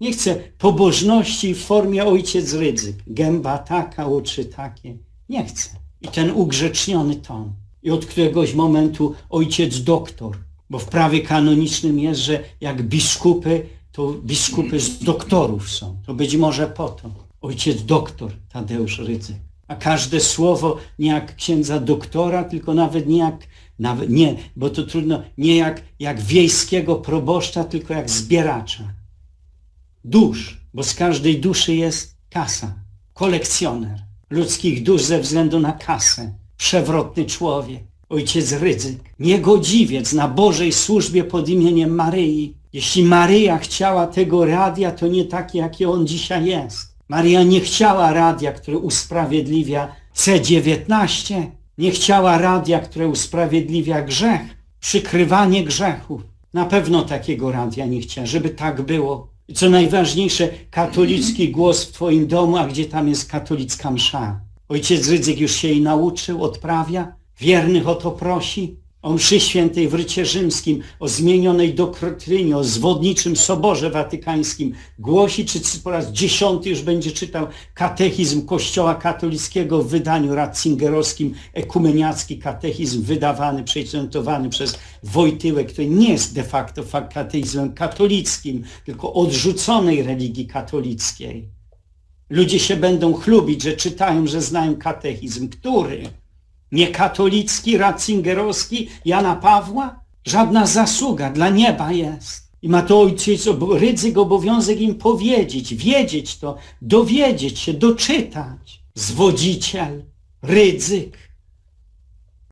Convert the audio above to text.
Nie chcę pobożności w formie ojciec Rydzyk. Gęba taka, oczy takie. Nie chcę. I ten ugrzeczniony ton. I od któregoś momentu ojciec doktor. Bo w prawie kanonicznym jest, że jak biskupy, to biskupy z doktorów są. To być może po to. Ojciec doktor Tadeusz Rydzyk. A każde słowo nie jak księdza doktora, tylko nawet nie jak, nawet nie, bo to trudno, nie jak, jak wiejskiego proboszcza, tylko jak zbieracza dusz, bo z każdej duszy jest kasa, kolekcjoner ludzkich dusz ze względu na kasę, przewrotny człowiek, ojciec Rydzyk, niegodziwiec na Bożej służbie pod imieniem Maryi. Jeśli Maryja chciała tego radia, to nie takie, jakie on dzisiaj jest. Maria nie chciała radia, które usprawiedliwia C19, nie chciała radia, które usprawiedliwia grzech, przykrywanie grzechów. Na pewno takiego radia nie chciała, żeby tak było. I co najważniejsze, katolicki głos w Twoim domu, a gdzie tam jest katolicka msza. Ojciec Rydzyk już się jej nauczył, odprawia, wiernych o to prosi. O mszy świętej w rycie rzymskim, o zmienionej doktrynie, o zwodniczym soborze watykańskim głosi, czy po raz dziesiąty już będzie czytał katechizm Kościoła katolickiego w wydaniu ratzingerowskim, ekumeniacki katechizm wydawany, prezentowany przez Wojtyłek, który nie jest de facto fa- katechizmem katolickim, tylko odrzuconej religii katolickiej. Ludzie się będą chlubić, że czytają, że znają katechizm. Który? Niekatolicki, ratzingerowski, Jana Pawła? Żadna zasługa dla nieba jest. I ma to ojciec Rydzyk obowiązek im powiedzieć, wiedzieć to, dowiedzieć się, doczytać. Zwodziciel, Rydzyk,